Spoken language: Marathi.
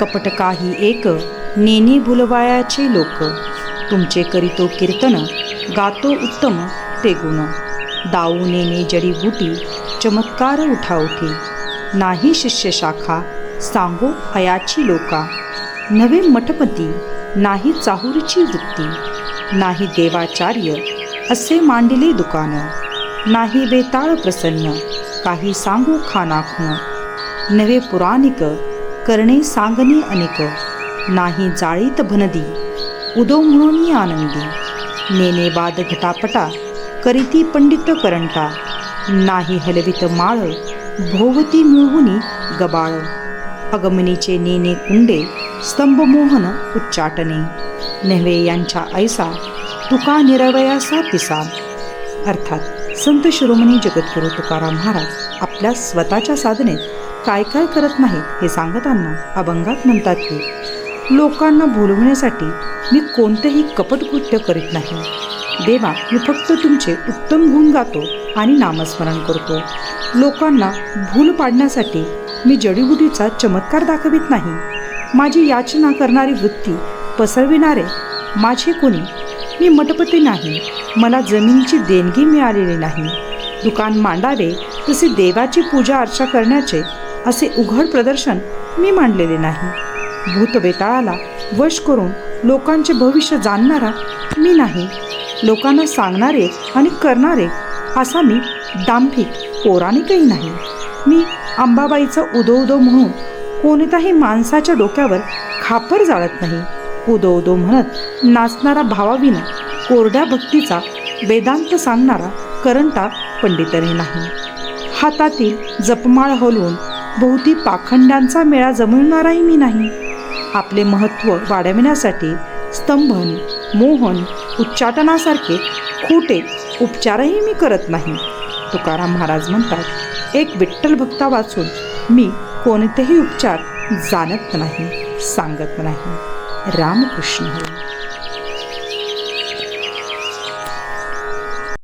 कपट काही एक नेनी भुलवायाचे लोक. तुमचे करीतो कीर्तन गातो उत्तम ते गुण. दाऊ नेने जडीबुटी चमत्कार उठावठी नाही शिष्य शाखा सांगो अयाची लोका. नवे मठपती नाही चाहुरीची वृत्ती. नाही देवाचार्य असे मांडिले दुकान. नाही बेताळ प्रसन्न काही सांगू खानाखुण नवे पुराणिक करणे सांगणे अनेक नाही जाळीत भनदी. उदो म्हणून आनंदी. नेने बाद घटापटा करीती पंडित करंटा. नाही हलवित माळ भोवती मिळवुनी गबाळ. अगमनीचे नेने कुंडे स्तंभमोहन उच्चाटने. नेहवे यांच्या ऐसा तुका निरवयासा पिसा अर्थात संत शिरोमणी जगद्गुरु तुकाराम महाराज आपल्या स्वतःच्या साधनेत काय काय करत नाहीत हे सांगताना अभंगात म्हणतात की लोकांना भुलवण्यासाठी मी कोणतेही कपटकृत्य करीत नाही. देवा मी फक्त तुमचे उत्तम गुण गातो आणि नामस्मरण करतो. लोकांना भूल पाडण्यासाठी मी जडीबुटीचा चमत्कार दाखवित नाही. माझी याचना करणारी वृत्ती पसरविणारे माझे कोणी मी मटपती नाही. मला जमिनीची देणगी मिळालेली नाही. दुकान मांडावे तसे देवाची पूजा अर्चा करण्याचे असे उघड प्रदर्शन मी मांडलेले नाही. भूतबेताळाला वश करून लोकांचे भविष्य जाणणारा मी नाही. लोकांना सांगणारे आणि करणारे असा मी दांभिक पौराणिकही नाही. मी अंबाबाईचं उदो उदो म्हणून कोणत्याही माणसाच्या डोक्यावर खापर जाळत नाही. उदो उदो म्हणत नाचणारा भावाविना कोरड्या भक्तीचा वेदांत सांगणारा करंटा पंडितही नाही. हातातील जपमाळ हलवून भोवती पाखंड्यांचा मेळा जमवणाराही मी नाही. आपले महत्त्व वाढविण्यासाठी स्तंभन मोहन उच्चाटनासारखे खोटे उपचारही मी करत नाही. तुकाराम महाराज म्हणतात एक विठ्ठल भक्ता वाचून मी कोणतेही उपचार जाणत नाही सांगत नाही. रामकृष्ण हरी